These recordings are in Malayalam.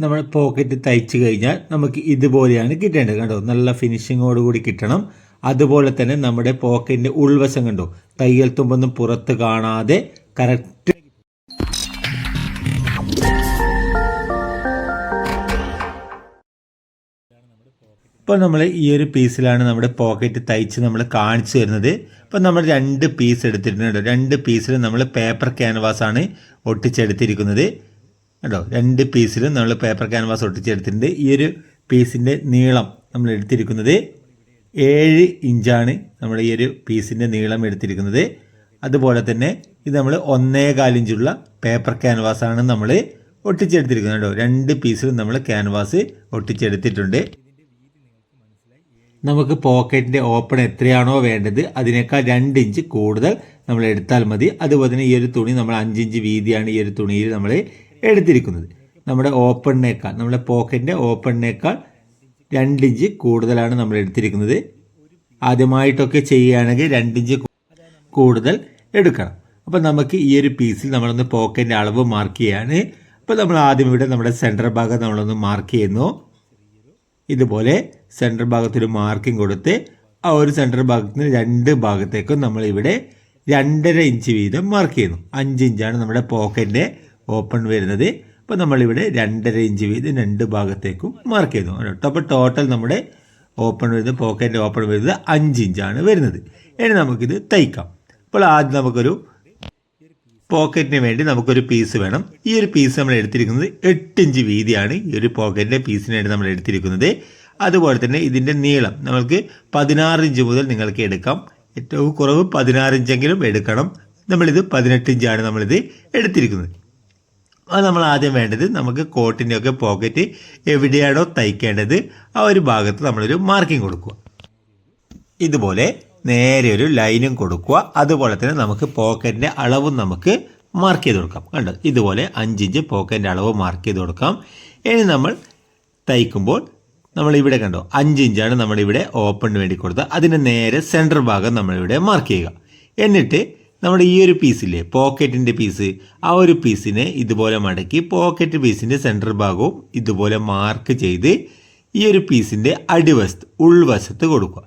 നമ്മൾ പോക്കറ്റ് തയ്ച്ച് കഴിഞ്ഞാൽ നമുക്ക് ഇതുപോലെയാണ് കിട്ടേണ്ടത്. കണ്ടോ? നല്ല ഫിനിഷിങ്ങോട് കൂടി കിട്ടണം. അതുപോലെ തന്നെ നമ്മുടെ പോക്കറ്റിന്റെ ഉൾവശം കണ്ടോ? തയ്യൽ തുമ്പൊന്നും പുറത്ത് കാണാതെ കറക്റ്റ് ഇപ്പോൾ നമ്മൾ ഈ ഒരു പീസിലാണ് നമ്മുടെ പോക്കറ്റ് തയ്ച്ച് നമ്മൾ കാണിച്ചു തരുന്നത്. ഇപ്പോൾ നമ്മൾ രണ്ട് പീസ് എടുത്തിട്ടുണ്ട്. രണ്ട് പീസിൽ നമ്മൾ പേപ്പർ ക്യാൻവാസാണ് ഒട്ടിച്ചെടുത്തിരിക്കുന്നത്. കേട്ടോ രണ്ട് പീസിലും നമ്മൾ പേപ്പർ ക്യാൻവാസ് ഒട്ടിച്ചെടുത്തിട്ടുണ്ട്. ഈ ഒരു പീസിന്റെ നീളം നമ്മൾ എടുത്തിരിക്കുന്നത് ഏഴ് ഇഞ്ചാണ് നമ്മൾ ഈ ഒരു പീസിന്റെ നീളം എടുത്തിരിക്കുന്നത്. അതുപോലെ തന്നെ ഇത് നമ്മൾ ഒന്നേ കാലിഞ്ചുള്ള പേപ്പർ ക്യാൻവാസ് ആണ് നമ്മൾ ഒട്ടിച്ചെടുത്തിരിക്കുന്നത് കേട്ടോ രണ്ട് പീസിലും നമ്മൾ ക്യാൻവാസ് ഒട്ടിച്ചെടുത്തിട്ടുണ്ട്. നമുക്ക് പോക്കറ്റിന്റെ ഓപ്പൺ എത്രയാണോ വേണ്ടത് അതിനേക്കാൾ രണ്ട് ഇഞ്ച് കൂടുതൽ നമ്മൾ എടുത്താൽ മതി. അതുപോലെ തന്നെ ഈ ഒരു തുണി നമ്മൾ അഞ്ചിഞ്ച് വീതിയാണ് ഈ ഒരു തുണിയിൽ നമ്മൾ എടുത്തിരിക്കുന്നത്. നമ്മുടെ ഓപ്പണിനേക്കാൾ നമ്മുടെ പോക്കറ്റിന്റെ ഓപ്പണിനേക്കാൾ രണ്ട് ഇഞ്ച് കൂടുതലാണ് നമ്മൾ എടുത്തിരിക്കുന്നത്. ആദ്യമായിട്ടൊക്കെ ചെയ്യുകയാണെങ്കിൽ രണ്ട് ഇഞ്ച് കൂടുതൽ എടുക്കണം. അപ്പോൾ നമുക്ക് ഈ ഒരു പീസിൽ നമ്മളൊന്ന് പോക്കറ്റിന്റെ അളവ് മാർക്ക് ചെയ്യാണ്. അപ്പോൾ നമ്മൾ ആദ്യം ഇവിടെ നമ്മുടെ സെന്റർ ഭാഗം നമ്മളൊന്ന് മാർക്ക് ചെയ്യുന്നു. ഇതുപോലെ സെന്റർ ഭാഗത്തൊരു മാർക്കിംഗ് കൊടുത്ത് ആ ഒരു സെന്റർ ഭാഗത്തിന് രണ്ട് ഭാഗത്തേക്കും നമ്മളിവിടെ രണ്ടര ഇഞ്ച് വീതം മാർക്ക് ചെയ്യുന്നു. അഞ്ച് ഇഞ്ചാണ് നമ്മുടെ പോക്കറ്റിന്റെ ഓപ്പൺ വരുന്നത്. അപ്പോൾ നമ്മളിവിടെ രണ്ടര ഇഞ്ച് വീതം രണ്ട് ഭാഗത്തേക്കും മാർക്ക് ചെയ്തു. കേട്ടോ. അപ്പോൾ ടോട്ടൽ നമ്മുടെ ഓപ്പൺ വരുന്നത് പോക്കറ്റ് ഓപ്പൺ വരുന്നത് അഞ്ച് ഇഞ്ചാണ് വരുന്നത്. ഇനി നമുക്കിത് തയ്ക്കാം. അപ്പോൾ ആദ്യം നമുക്കൊരു പോക്കറ്റിന് വേണ്ടി നമുക്കൊരു പീസ് വേണം. ഈ ഒരു പീസ് നമ്മൾ എടുത്തിരിക്കുന്നത് എട്ട് ഇഞ്ച് വീതിയാണ്. ഈ ഒരു പോക്കറ്റിന്റെ പീസിന് വേണ്ടി നമ്മൾ എടുത്തിരിക്കുന്നത്. അതുപോലെ തന്നെ ഇതിന്റെ നീളം. നമ്മൾക്ക് പതിനാറ് ഇഞ്ച് മുതൽ നിങ്ങൾക്ക് എടുക്കാം. ഏറ്റവും കുറവ് പതിനാറ് ഇഞ്ചെങ്കിലും എടുക്കണം. നമ്മളിത് പതിനെട്ട് ഇഞ്ചാണ് നമ്മളിത് എടുത്തിരിക്കുന്നത്. അത് നമ്മൾ ആദ്യം വേണ്ടത് നമുക്ക് കോട്ടിന്റെയൊക്കെ പോക്കറ്റ് എവിടെയാണോ തയ്ക്കേണ്ടത് ആ ഒരു ഭാഗത്ത് നമ്മളൊരു മാർക്കിംഗ് കൊടുക്കുക. ഇതുപോലെ നേരെ ഒരു ലൈനും കൊടുക്കുക. അതുപോലെ തന്നെ നമുക്ക് പോക്കറ്റിന്റെ അളവും നമുക്ക് മാർക്ക് ചെയ്ത് കൊടുക്കാം. കണ്ടോ? ഇതുപോലെ അഞ്ചിഞ്ച് പോക്കറ്റിന്റെ അളവ് മാർക്ക് ചെയ്ത് കൊടുക്കാം. ഇനി നമ്മൾ തയ്ക്കുമ്പോൾ നമ്മൾ ഇവിടെ കണ്ടോ? അഞ്ച് ഇഞ്ചാണ് നമ്മളിവിടെ ഓപ്പണിന് വേണ്ടി കൊടുത്തത്. അതിന്റെ നേരെ സെന്റർ ഭാഗം നമ്മളിവിടെ മാർക്ക് ചെയ്യുക. എന്നിട്ട് നമ്മുടെ ഈ ഒരു പീസില്ലേ പോക്കറ്റിന്റെ പീസ് ആ ഒരു പീസിനെ ഇതുപോലെ മടക്കി പോക്കറ്റ് പീസിന്റെ സെന്റർ ഭാഗവും ഇതുപോലെ മാർക്ക് ചെയ്ത് ഈ ഒരു പീസിന്റെ അടിവശത്ത് ഉൾവശത്ത് കൊടുക്കുക.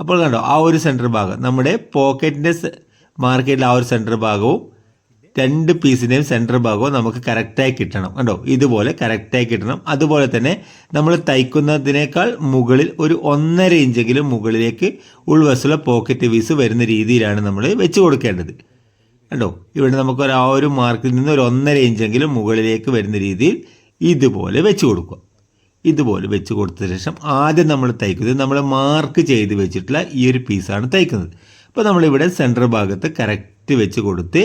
അപ്പോൾ കണ്ടോ ആ ഒരു സെന്റർ ഭാഗം നമ്മുടെ പോക്കറ്റിന്റെ മാർക്കറ്റിൽ ആ ഒരു സെന്റർ ഭാഗവും രണ്ട് പീസിന്റെയും സെന്റർ ഭാഗവും നമുക്ക് കറക്റ്റായി കിട്ടണം. കണ്ടോ? ഇതുപോലെ കറക്റ്റായി കിട്ടണം. അതുപോലെ തന്നെ നമ്മൾ തയ്ക്കുന്നതിനേക്കാൾ മുകളിൽ ഒരു ഒന്നര ഇഞ്ചെങ്കിലും മുകളിലേക്ക് ഉൾവശമുള്ള പോക്കറ്റ് പീസ് വരുന്ന രീതിയിലാണ് നമ്മൾ വെച്ച് കൊടുക്കേണ്ടത്. കണ്ടോ? ഇവിടെ നമുക്ക് ഒരു ആ ഒരു മാർക്കിൽ നിന്ന് ഒരു ഒന്നര ഇഞ്ചെങ്കിലും മുകളിലേക്ക് വരുന്ന രീതിയിൽ ഇതുപോലെ വെച്ച് കൊടുക്കുക. ഇതുപോലെ വെച്ച് കൊടുത്ത ശേഷം ആദ്യം നമ്മൾ തയ്ക്കുന്നത് നമ്മൾ മാർക്ക് ചെയ്ത് വെച്ചിട്ടുള്ള ഈ ഒരു പീസാണ് തയ്ക്കുന്നത്. അപ്പോൾ നമ്മളിവിടെ സെന്റർ ഭാഗത്ത് കറക്റ്റ് വെച്ച് കൊടുത്ത്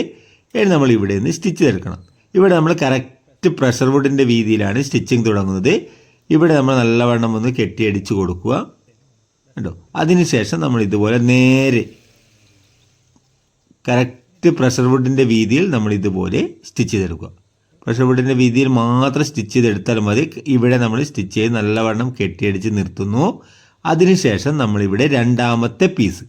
ഇനി നമ്മൾ ഇവിടെ നിന്ന് സ്റ്റിച്ച് തീർക്കണം ഇവിടെ നമ്മൾ കറക്റ്റ് പ്രഷർ വുഡിന്റെ വീതിയിലാണ് സ്റ്റിച്ചിങ് തുടങ്ങുന്നത്. ഇവിടെ നമ്മൾ നല്ലവണ്ണം ഒന്ന് കെട്ടിയടിച്ച് കൊടുക്കുക. കേട്ടോ അതിനുശേഷം നമ്മൾ ഇതുപോലെ നേരെ കറക്റ്റ് പ്രഷർ വുഡിന്റെ വീതിയിൽ നമ്മൾ ഇതുപോലെ സ്റ്റിച്ച് ചെയ്തെടുക്കുക. പ്രഷർ വുഡിന്റെ വീതിയിൽ മാത്രം സ്റ്റിച്ച് ചെയ്തെടുത്താൽ മതി. ഇവിടെ നമ്മൾ സ്റ്റിച്ച് ചെയ്ത് നല്ലവണ്ണം കെട്ടിയടിച്ച് നിർത്തുന്നു. അതിനുശേഷം നമ്മളിവിടെ രണ്ടാമത്തെ പീസ്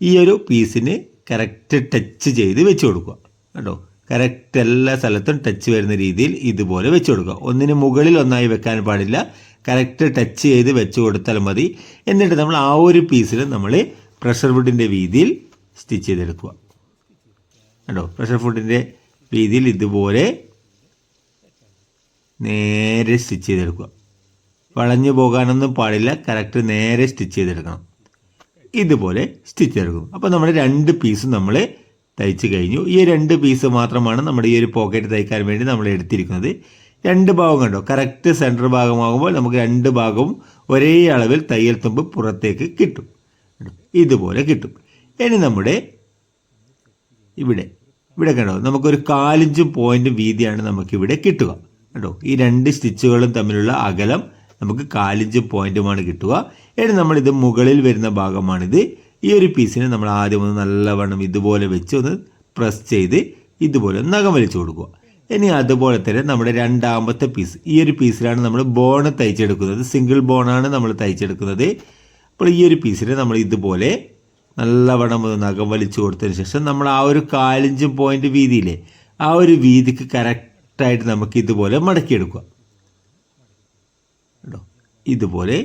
ഈ ഒരു പീസിന് കറക്റ്റ് ടച്ച് ചെയ്ത് വെച്ച് കൊടുക്കുക. കേട്ടോ കറക്റ്റ് എല്ലാ സ്ഥലത്തും ടച്ച് വരുന്ന രീതിയിൽ ഇതുപോലെ വെച്ച് കൊടുക്കുക. ഒന്നിന് മുകളിൽ ഒന്നായി വെക്കാൻ പാടില്ല. കറക്റ്റ് ടച്ച് ചെയ്ത് വെച്ച് കൊടുത്താൽ മതി. എന്നിട്ട് നമ്മൾ ആ ഒരു പീസിൽ നമ്മൾ പ്രഷർ ഫുഡിന്റെ വീതിയിൽ സ്റ്റിച്ച് ചെയ്തെടുക്കുക. കേട്ടോ പ്രഷർ ഫുഡിന്റെ വീതിയിൽ ഇതുപോലെ നേരെ സ്റ്റിച്ച് ചെയ്തെടുക്കുക. വളഞ്ഞു പോകാനൊന്നും പാടില്ല. കറക്റ്റ് നേരെ സ്റ്റിച്ച് ചെയ്തെടുക്കണം. ഇതുപോലെ സ്റ്റിച്ച് ചെയ്തെടുക്കും അപ്പോൾ നമ്മൾ രണ്ട് പീസും നമ്മൾ തയ്ച്ച് കഴിഞ്ഞു. ഈ രണ്ട് പീസ് മാത്രമാണ് നമ്മുടെ ഈ ഒരു പോക്കറ്റ് തയ്ക്കാൻ വേണ്ടി നമ്മൾ എടുത്തിരിക്കുന്നത്. രണ്ട് ഭാഗം കണ്ടോ? കറക്റ്റ് സെന്റർ ഭാഗമാകുമ്പോൾ നമുക്ക് രണ്ട് ഭാഗവും ഒരേ അളവിൽ തയ്യൽ തുമ്പ് പുറത്തേക്ക് കിട്ടും. ഇതുപോലെ കിട്ടും. ഇനി നമ്മുടെ ഇവിടെ ഇവിടെ കണ്ടോ? നമുക്കൊരു കാലിഞ്ച് പോയിന്റും വീതിയാണ് നമുക്കിവിടെ കിട്ടുക. കേട്ടോ ഈ രണ്ട് സ്റ്റിച്ചുകളും തമ്മിലുള്ള അകലം നമുക്ക് കാലിഞ്ച് പോയിന്റുമാണ് കിട്ടുക. ഇനി നമ്മളിത് മുകളിൽ വരുന്ന ഭാഗമാണിത്. ഈ ഒരു പീസിനെ നമ്മൾ ആദ്യം ഒന്ന് നല്ലവണ്ണം ഇതുപോലെ വെച്ച് ഒന്ന് പ്രസ് ചെയ്ത് ഇതുപോലെ നഖം വലിച്ചു കൊടുക്കുക. ഇനി അതുപോലെ തന്നെ നമ്മുടെ രണ്ടാമത്തെ പീസ് ഈ ഒരു പീസിലാണ് നമ്മൾ ബോൺ തയ്ച്ചെടുക്കുന്നത്. സിംഗിൾ ബോണാണ് നമ്മൾ തയ്ച്ചെടുക്കുന്നത്. അപ്പോൾ ഈ ഒരു പീസിനെ നമ്മൾ ഇതുപോലെ നല്ലവണ്ണം ഒന്ന് നഖം വലിച്ചു കൊടുത്തതിന് ശേഷം നമ്മൾ ആ ഒരു കാലിഞ്ച് പോയിന്റ് വീതിയില്ലേ ആ ഒരു വീതിക്ക് കറക്റ്റായിട്ട് നമുക്ക് ഇതുപോലെ മടക്കിയെടുക്കുക. കേട്ടോ? ഇതുപോലെ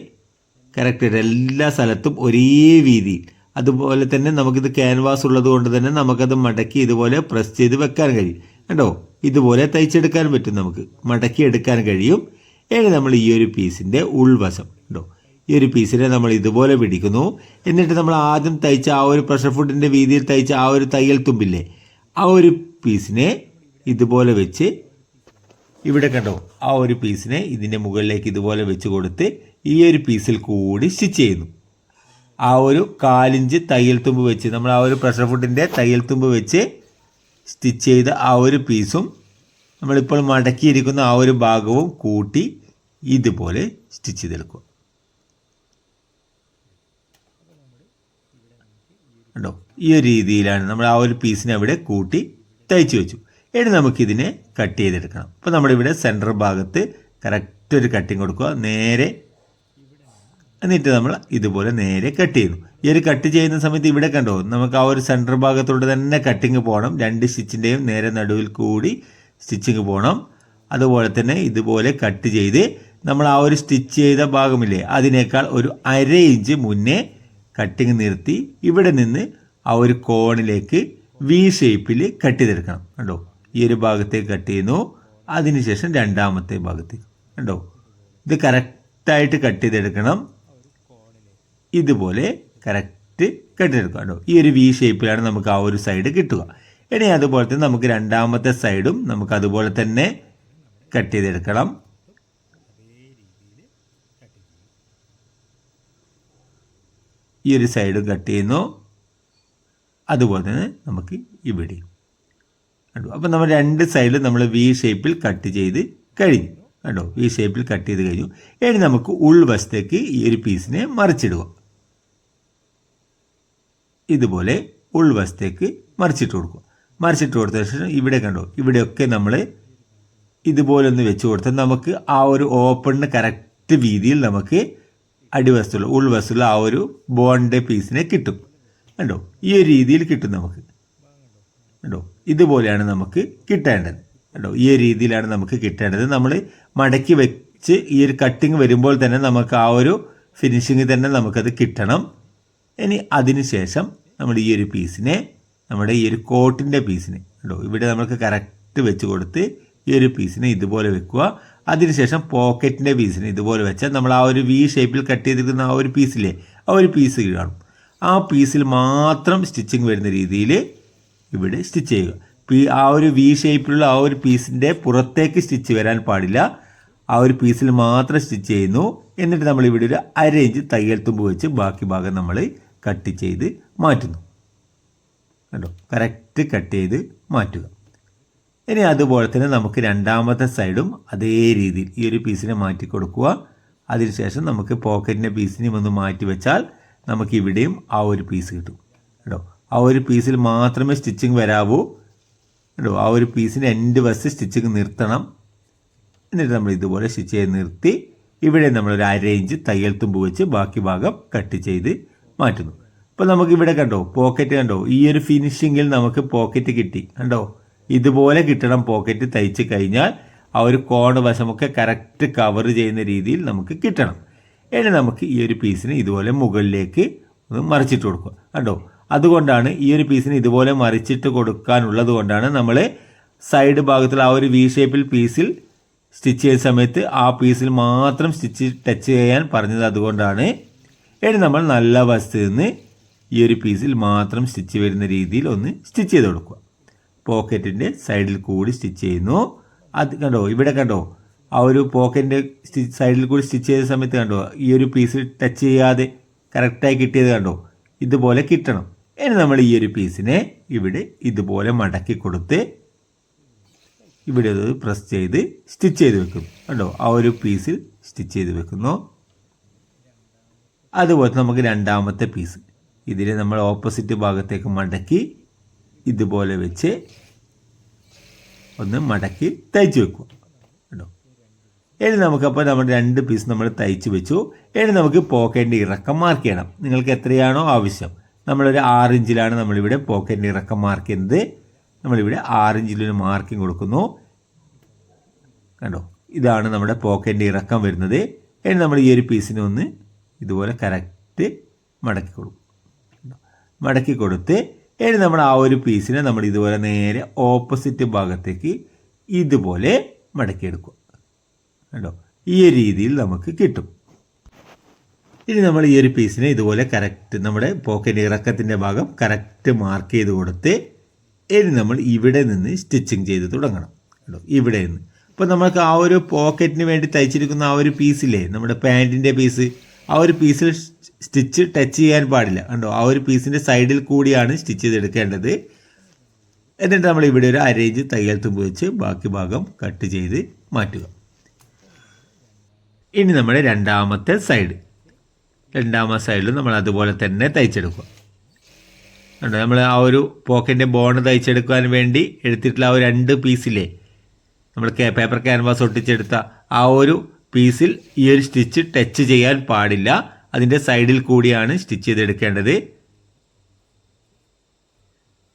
കറക്റ്റായിട്ട് എല്ലാ സ്ഥലത്തും ഒരേ വീതിയിൽ അതുപോലെ തന്നെ നമുക്കിത് ക്യാൻവാസ് ഉള്ളത് കൊണ്ട് തന്നെ നമുക്കത് മടക്കി ഇതുപോലെ പ്രസ് ചെയ്ത് വെക്കാൻ കഴിയും. കണ്ടോ? ഇതുപോലെ തയ്ച്ചെടുക്കാൻ പറ്റും നമുക്ക്. മടക്കി എടുക്കാൻ കഴിയും. ഇനി നമ്മൾ ഈ ഒരു പീസിന്റെ ഉൾവശം. കണ്ടോ? ഈ ഒരു പീസിനെ നമ്മൾ ഇതുപോലെ പിടിക്കുന്നു. എന്നിട്ട് നമ്മൾ ആദ്യം തയ്ച്ച ആ ഒരു പ്രഷർ ഫുഡിന്റെ വീതിയിൽ തയ്ച്ച ആ ഒരു തയ്യൽ തുമ്പില്ലേ? ആ ഒരു പീസിനെ ഇതുപോലെ വെച്ച് ഇവിടെ കണ്ടോ? ആ ഒരു പീസിനെ ഇതിന്റെ മുകളിലേക്ക് ഇതുപോലെ വെച്ച് കൊടുത്ത് ഈ ഒരു പീസിൽ കൂടി സ്റ്റിച്ച് ചെയ്യുന്നു. ആ ഒരു കാലിഞ്ച് തയ്യൽ തുമ്പ് വെച്ച് നമ്മൾ ആ ഒരു പ്രഷർ ഫുഡിന്റെ തയ്യൽ തുമ്പ് വെച്ച് സ്റ്റിച്ച് ചെയ്ത ആ ഒരു പീസും നമ്മളിപ്പോൾ മടക്കിയിരിക്കുന്ന ആ ഒരു ഭാഗവും കൂട്ടി ഇതുപോലെ സ്റ്റിച്ച് ചെയ്തെടുക്കുക. കണ്ടോ? ഈ ഒരു രീതിയിലാണ് നമ്മൾ ആ ഒരു പീസിനെ അവിടെ കൂട്ടി തയ്ച്ചു വെച്ചു. ഇനി നമുക്കിതിനെ കട്ട് ചെയ്തെടുക്കണം. അപ്പോൾ നമ്മളിവിടെ സെന്റർ ഭാഗത്ത് കറക്റ്റ് ഒരു കട്ടിങ് കൊടുക്കുക. നേരെ എന്നിട്ട് നമ്മൾ ഇതുപോലെ നേരെ കട്ട് ചെയ്യുന്നു ഈ ഒരു കട്ട് ചെയ്യുന്ന സമയത്ത് ഇവിടെ കണ്ടോ നമുക്ക് ആ ഒരു സെന്റർ ഭാഗത്തോട് തന്നെ കട്ടിങ് പോകണം രണ്ട് സ്റ്റിച്ചിന്റെയും നേരെ നടുവിൽ കൂടി സ്റ്റിച്ചിങ് പോകണം അതുപോലെ തന്നെ ഇതുപോലെ കട്ട് ചെയ്ത് നമ്മൾ ആ ഒരു സ്റ്റിച്ച് ചെയ്ത ഭാഗമില്ലേ അതിനേക്കാൾ ഒരു അര ഇഞ്ച് മുന്നേ കട്ടിങ് നിർത്തി ഇവിടെ നിന്ന് ആ ഒരു കോണിലേക്ക് വി ഷേപ്പിൽ കട്ട് ചെയ്തെടുക്കണം. കണ്ടോ? ഈ ഒരു ഭാഗത്തേക്ക് കട്ട് ചെയ്യുന്നു. അതിനുശേഷം രണ്ടാമത്തെ ഭാഗത്തേക്ക്. കണ്ടോ? ഇത് കറക്റ്റായിട്ട് കട്ട് ചെയ്തെടുക്കണം. ഇതുപോലെ കറക്റ്റ് കെട്ടിയെടുക്കുക കേട്ടോ. ഈ ഒരു വി ഷേപ്പിലാണ് നമുക്ക് ആ ഒരു സൈഡ് കിട്ടുക. ഇനി അതുപോലെ തന്നെ നമുക്ക് രണ്ടാമത്തെ സൈഡും നമുക്ക് അതുപോലെ തന്നെ കട്ട് ചെയ്തെടുക്കണം. ഈ ഒരു സൈഡും കട്ട് ചെയ്യുന്നു. അതുപോലെ തന്നെ നമുക്ക് ഇവിടെയും. കണ്ടു? അപ്പം നമ്മൾ രണ്ട് സൈഡിലും നമ്മൾ വി ഷേപ്പിൽ കട്ട് ചെയ്ത് കഴിഞ്ഞു. കണ്ടോ? വി ഷേപ്പിൽ കട്ട് ചെയ്ത് കഴിഞ്ഞു. ഇനി നമുക്ക് ഉൾവശത്തേക്ക് ഈ ഒരു പീസിനെ മറിച്ചിടുക. ഇതുപോലെ ഉൾവശത്തേക്ക് മറിച്ചിട്ട് കൊടുക്കുക. മറിച്ചിട്ട് കൊടുത്ത ശേഷം ഇവിടെ കണ്ടോ ഇവിടെയൊക്കെ നമ്മൾ ഇതുപോലെ ഒന്ന് വെച്ച് കൊടുത്താൽ നമുക്ക് ആ ഒരു ഓപ്പണിന് കറക്റ്റ് രീതിയിൽ നമുക്ക് അടിവസ്തുള്ള ഉൾവശത്തുള്ള ആ ഒരു ബോണ്ട് പീസിനെ കിട്ടും. കണ്ടോ? ഈ ഒരു രീതിയിൽ കിട്ടും നമുക്ക്. കണ്ടോ? ഇതുപോലെയാണ് നമുക്ക് കിട്ടേണ്ടത്. കണ്ടോ? ഈ ഒരു രീതിയിലാണ് നമുക്ക് കിട്ടേണ്ടത്. നമ്മൾ മടക്കി വെച്ച് ഈ ഒരു കട്ടിങ് വരുമ്പോൾ തന്നെ നമുക്ക് ആ ഒരു ഫിനിഷിങ് തന്നെ നമുക്കത് കിട്ടണം. ഇനി അതിന് ശേഷം നമ്മൾ ഈ ഒരു പീസിനെ നമ്മുടെ ഈ ഒരു കോട്ടിന്റെ പീസിനെ കേട്ടോ ഇവിടെ നമുക്ക് കറക്റ്റ് വെച്ച് കൊടുത്ത് ഈ ഒരു പീസിനെ ഇതുപോലെ വെക്കുക. അതിനുശേഷം പോക്കറ്റിന്റെ പീസിനെ ഇതുപോലെ വെച്ചാൽ നമ്മൾ ആ ഒരു വി ഷേപ്പിൽ കട്ട് ചെയ്തിരിക്കുന്ന ആ ഒരു പീസിലെ ആ ഒരു പീസ് കാണും. ആ പീസിൽ മാത്രം സ്റ്റിച്ചിങ് വരുന്ന രീതിയിൽ ഇവിടെ സ്റ്റിച്ച് ചെയ്യുക. ആ ഒരു വി ഷേപ്പിലുള്ള ആ ഒരു പീസിന്റെ പുറത്തേക്ക് സ്റ്റിച്ച് വരാൻ പാടില്ല. ആ ഒരു പീസിൽ മാത്രം സ്റ്റിച്ച് ചെയ്യുന്നു. എന്നിട്ട് നമ്മൾ ഇവിടെ ഒരു അരയിഞ്ച് തയ്യൽ തുമ്പ് വെച്ച് ബാക്കി ഭാഗം നമ്മൾ കട്ട് ചെയ്ത് മാറ്റുന്നു. കണ്ടോ? കറക്റ്റ് കട്ട് ചെയ്ത് മാറ്റുക. ഇനി അതുപോലെ തന്നെ നമുക്ക് രണ്ടാമത്തെ സൈഡും അതേ രീതിയിൽ ഈ ഒരു പീസിനെ മാറ്റി കൊടുക്കുക. അതിനുശേഷം നമുക്ക് പോക്കറ്റിന്റെ പീസിനെയും ഒന്ന് മാറ്റി വെച്ചാൽ നമുക്ക് ഇവിടെയും ആ ഒരു പീസ് കിട്ടും. കേട്ടോ ആ ഒരു പീസിൽ മാത്രമേ സ്റ്റിച്ചിങ് വരാവൂ. കേട്ടോ ആ ഒരു പീസിന് എൻഡ് വശത്ത് സ്റ്റിച്ചിങ് നിർത്തണം. എന്നിട്ട് നമ്മൾ ഇതുപോലെ സ്റ്റിച്ച് ചെയ്ത് നിർത്തി. ഇവിടെ നമ്മൾ ഒരു അര ഇഞ്ച് തയ്യൽ തുമ്പ് വെച്ച് ബാക്കി ഭാഗം കട്ട് ചെയ്ത് മാറ്റുന്നു. അപ്പോൾ നമുക്ക് ഇവിടെ കണ്ടോ പോക്കറ്റ് കണ്ടോ? ഈ ഒരു ഫിനിഷിങ്ങിൽ നമുക്ക് പോക്കറ്റ് കിട്ടി കണ്ടോ? ഇതുപോലെ കിട്ടണം പോക്കറ്റ് തയ്ച്ച് കഴിഞ്ഞാൽ ആ ഒരു കോണ് വശമൊക്കെ കറക്റ്റ് കവർ ചെയ്യുന്ന രീതിയിൽ നമുക്ക് കിട്ടണം. ഇനി നമുക്ക് ഈ ഒരു പീസിന് ഇതുപോലെ മുകളിലേക്ക് ഒന്ന് മറിച്ചിട്ട് കൊടുക്കുക കണ്ടോ? അതുകൊണ്ടാണ് ഈ ഒരു പീസിന് ഇതുപോലെ മറിച്ചിട്ട് കൊടുക്കാനുള്ളത് കൊണ്ടാണ് നമ്മൾ സൈഡ് ഭാഗത്തിൽ ആ ഒരു വി ഷേപ്പിൽ പീസിൽ സ്റ്റിച്ച് ചെയ്യുന്ന സമയത്ത് ആ പീസിൽ മാത്രം സ്റ്റിച്ച് ടച്ച് ചെയ്യാൻ പറഞ്ഞത് അതുകൊണ്ടാണ്. ഇനി നമ്മൾ നല്ല വശത്ത് നിന്ന് ഈ ഒരു പീസിൽ മാത്രം സ്റ്റിച്ച് വരുന്ന രീതിയിൽ ഒന്ന് സ്റ്റിച്ച് ചെയ്ത് കൊടുക്കുക. പോക്കറ്റിന്റെ സൈഡിൽ കൂടി സ്റ്റിച്ച് ചെയ്യുന്നു. അത് കണ്ടോ? ഇവിടെ കണ്ടോ? ആ ഒരു പോക്കറ്റിന്റെ സ്റ്റിച്ച് സൈഡിൽ കൂടി സ്റ്റിച്ച് ചെയ്ത സമയത്ത് കണ്ടോ? ഈ ഒരു പീസ് ടച്ച് ചെയ്യാതെ കറക്റ്റായി കിട്ടിയത് കണ്ടോ? ഇതുപോലെ കിട്ടണം. ഇനി നമ്മൾ ഈ ഒരു പീസിനെ ഇവിടെ ഇതുപോലെ മടക്കി കൊടുത്ത് ഇവിടെ അത് പ്രസ് ചെയ്ത് സ്റ്റിച്ച് ചെയ്ത് വെക്കും. കണ്ടോ? ആ ഒരു പീസിൽ സ്റ്റിച്ച് ചെയ്ത് വെക്കുന്നു. അതുപോലെ നമുക്ക് രണ്ടാമത്തെ പീസ് ഇതിനെ നമ്മൾ ഓപ്പോസിറ്റ് ഭാഗത്തേക്ക് മടക്കി ഇതുപോലെ വെച്ച് ഒന്ന് മടക്കി തയ്ച്ച് വെക്കുക. കേട്ടോ ഇനി നമുക്കപ്പോൾ നമ്മൾ രണ്ട് പീസ് നമ്മൾ തയ്ച്ച് വെച്ചു. ഇനി നമുക്ക് പോക്കറ്റിന്റെ ഇറക്കം മാർക്ക് ചെയ്യണം. നിങ്ങൾക്ക് എത്രയാണോ ആവശ്യം. നമ്മളൊരു ആറിഞ്ചിലാണ് നമ്മളിവിടെ പോക്കറ്റിന്റെ ഇറക്കം മാർക്ക് ചെയ്യുന്നത്. നമ്മളിവിടെ ആറിഞ്ചിലൊരു മാർക്കിംഗ് കൊടുക്കുന്നു. കണ്ടോ? ഇതാണ് നമ്മുടെ പോക്കറ്റിന്റെ ഇറക്കം വരുന്നത്. ഇനി നമ്മൾ ഈ ഒരു പീസിനെ ഒന്ന് ഇതുപോലെ കറക്റ്റ് മടക്കി കൊടുക്കും. മടക്കി കൊടുത്ത് ഇനി നമ്മൾ ആ ഒരു പീസിനെ നമ്മൾ ഇതുപോലെ നേരെ ഓപ്പോസിറ്റ് ഭാഗത്തേക്ക് ഇതുപോലെ മടക്കിയെടുക്കുക. കണ്ടോ? ഈ ഒരു രീതിയിൽ നമുക്ക് കിട്ടും. ഇനി നമ്മൾ ഈ ഒരു പീസിനെ ഇതുപോലെ കറക്റ്റ് നമ്മുടെ പോക്കറ്റ് ഇറക്കത്തിന്റെ ഭാഗം കറക്റ്റ് മാർക്ക് ചെയ്ത് കൊടുത്ത് ഇനി നമ്മൾ ഇവിടെ നിന്ന് സ്റ്റിച്ചിങ് ചെയ്ത് തുടങ്ങണം. കേട്ടോ ഇവിടെ നിന്ന്. അപ്പോൾ നമുക്ക് ആ ഒരു പോക്കറ്റിന് വേണ്ടി തയ്ച്ചിരിക്കുന്ന ആ ഒരു പീസില്ലേ നമ്മുടെ പാന്റിന്റെ പീസ് ആ ഒരു പീസിൽ സ്റ്റിച്ച് ടച്ച് ചെയ്യാൻ പാടില്ല. കണ്ടോ? ആ ഒരു പീസിന്റെ സൈഡിൽ കൂടിയാണ് സ്റ്റിച്ച് ചെയ്തെടുക്കേണ്ടത്. എന്നിട്ട് നമ്മൾ ഇവിടെ ഒരു അരേഞ്ച് തയ്യൽ തുമ്പ് വെച്ച് ബാക്കി ഭാഗം കട്ട് ചെയ്ത് മാറ്റുക. ഇനി നമ്മുടെ രണ്ടാമത്തെ സൈഡ് രണ്ടാമത്തെ സൈഡിലും നമ്മൾ അതുപോലെ തന്നെ തയ്ച്ചെടുക്കുക. കണ്ടോ? നമ്മൾ ആ ഒരു പോക്കറ്റിന്റെ ബോണ് തയ്ച്ചെടുക്കാൻ വേണ്ടി എടുത്തിട്ടുള്ള ആ ഒരു രണ്ട് പീസിലെ നമ്മൾ പേപ്പർ ക്യാൻവാസ് ഒട്ടിച്ചെടുത്ത ആ ഒരു പീസിൽ ഈ ഒരു സ്റ്റിച്ച് ടച്ച് ചെയ്യാൻ പാടില്ല. അതിന്റെ സൈഡിൽ കൂടിയാണ് സ്റ്റിച്ച് ചെയ്തെടുക്കേണ്ടത്.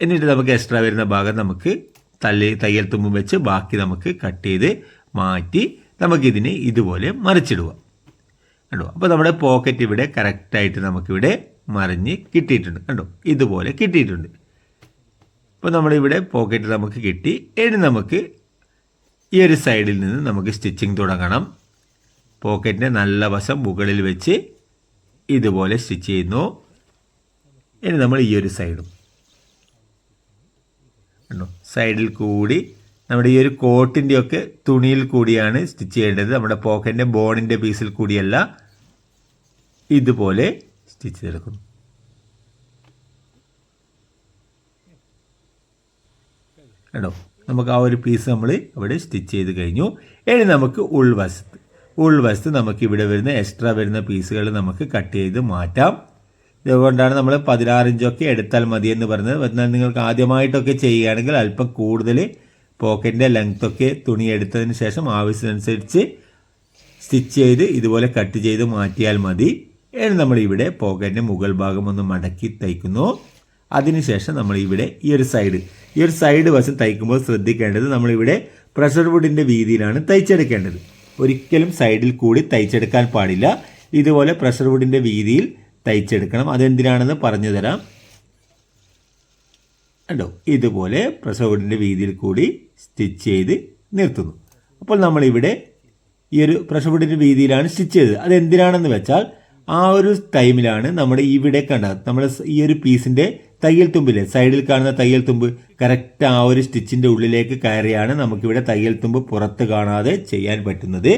എന്നിട്ട് നമുക്ക് എക്സ്ട്രാ വരുന്ന ഭാഗം നമുക്ക് തല്ലി തയ്യൽ തുമ്പും വെച്ച് ബാക്കി നമുക്ക് കട്ട് ചെയ്ത് മാറ്റി നമുക്കിതിനെ ഇതുപോലെ മറിച്ചിടുക. കണ്ടോ? അപ്പോൾ നമ്മുടെ പോക്കറ്റ് ഇവിടെ കറക്റ്റായിട്ട് നമുക്കിവിടെ മറിഞ്ഞ് കിട്ടിയിട്ടുണ്ട്. കണ്ടോ? ഇതുപോലെ കിട്ടിയിട്ടുണ്ട്. അപ്പോൾ നമ്മളിവിടെ പോക്കറ്റ് നമുക്ക് കിട്ടി. ഇനി നമുക്ക് ഈ ഒരു സൈഡിൽ നിന്ന് നമുക്ക് സ്റ്റിച്ചിങ് തുടങ്ങണം. പോക്കറ്റിന്റെ നല്ല വശം മുകളിൽ വെച്ച് ഇതുപോലെ സ്റ്റിച്ച് ചെയ്യുന്നു. ഇനി നമ്മൾ ഈ ഒരു സൈഡും കണ്ടോ? സൈഡിൽ കൂടി നമ്മുടെ ഈ ഒരു കോട്ടിന്റെയൊക്കെ തുണിയിൽ കൂടിയാണ് സ്റ്റിച്ച് ചെയ്യേണ്ടത്. നമ്മുടെ പോക്കറ്റിന്റെ ബോണിന്റെ പീസിൽ കൂടിയല്ല ഇതുപോലെ സ്റ്റിച്ച് ചെയ്തെടുക്കുന്നു. കേട്ടോ നമുക്ക് ആ ഒരു പീസ് നമ്മൾ ഇവിടെ സ്റ്റിച്ച് ചെയ്ത് കഴിഞ്ഞു. ഇനി നമുക്ക് ഉൾവശത്ത് ഉൾവശത്ത് നമുക്ക് ഇവിടെ വരുന്ന എക്സ്ട്രാ വരുന്ന പീസുകൾ നമുക്ക് കട്ട് ചെയ്ത് മാറ്റാം. ഇതുകൊണ്ടാണ് നമ്മൾ പതിനാറ് ഇഞ്ചൊക്കെ എടുത്താൽ മതി എന്ന് പറയുന്നത് എന്നാൽ നിങ്ങൾക്ക് ആദ്യമായിട്ടൊക്കെ ചെയ്യുകയാണെങ്കിൽ അല്പം കൂടുതൽ പോക്കറ്റിന്റെ ലെങ്ത്തൊക്കെ തുണി എടുത്തതിന് ശേഷം ആവശ്യമനുസരിച്ച് സ്റ്റിച്ച് ചെയ്ത് ഇതുപോലെ കട്ട് ചെയ്ത് മാറ്റിയാൽ മതി. നമ്മൾ ഇവിടെ പോക്കറ്റിന്റെ മുകൾ ഭാഗം ഒന്ന് മടക്കി തയ്ക്കുന്നു. അതിനുശേഷം നമ്മൾ ഇവിടെ ഈ ഒരു സൈഡ് ഈ ഒരു സൈഡ് വശം തയ്ക്കുമ്പോൾ ശ്രദ്ധിക്കേണ്ടത് നമ്മളിവിടെ പ്രഷർ വുഡിന്റെ വീതിയിലാണ് തയ്ച്ചെടുക്കേണ്ടത്. ഒരിക്കലും സൈഡിൽ കൂടി തയ്ച്ചെടുക്കാൻ പാടില്ല. ഇതുപോലെ പ്രഷർ വുഡിന്റെ വീതിയിൽ തയ്ച്ചെടുക്കണം. അതെന്തിനാണെന്ന് പറഞ്ഞു തരാം. കണ്ടോ? ഇതുപോലെ പ്രഷർ വുഡിന്റെ വീതിയിൽ കൂടി സ്റ്റിച്ച് ചെയ്ത് നിർത്തുന്നു. അപ്പോൾ നമ്മളിവിടെ ഈ ഒരു പ്രഷർ വുഡിന്റെ വീതിയിലാണ് സ്റ്റിച്ച് ചെയ്തത്. അതെന്തിനാണെന്ന് വെച്ചാൽ ആ ഒരു ടൈമിലാണ് നമ്മുടെ ഇവിടെ കണ്ടത് നമ്മൾ ഈ ഒരു പീസിന്റെ തയ്യൽ തുമ്പിലെ സൈഡിൽ കാണുന്ന തയ്യൽ തുമ്പ് കറക്റ്റ് ആ ഒരു സ്റ്റിച്ചിന്റെ ഉള്ളിലേക്ക് കയറിയാണ് നമുക്കിവിടെ തയ്യൽ തുമ്പ് പുറത്ത് കാണാതെ ചെയ്യാൻ പറ്റുന്നത്.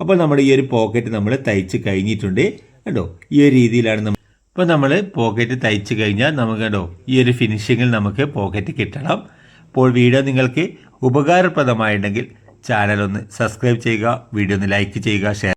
അപ്പോൾ നമ്മുടെ ഈ ഒരു പോക്കറ്റ് നമ്മൾ തയ്ച്ച് കഴിഞ്ഞിട്ടുണ്ട്. കേട്ടോ ഈ ഒരു രീതിയിലാണ് നമ്മൾ ഇപ്പോൾ നമ്മൾ പോക്കറ്റ് തയ്ച്ച് കഴിഞ്ഞാൽ നമുക്ക് കേട്ടോ ഈ ഒരു ഫിനിഷിങ്ങിൽ നമുക്ക് പോക്കറ്റ് കിട്ടണം. അപ്പോൾ വീഡിയോ നിങ്ങൾക്ക് ഉപകാരപ്രദമായിട്ടുണ്ടെങ്കിൽ ചാനൽ ഒന്ന് സബ്സ്ക്രൈബ് ചെയ്യുക വീഡിയോ ഒന്ന് ലൈക്ക് ചെയ്യുക ഷെയർ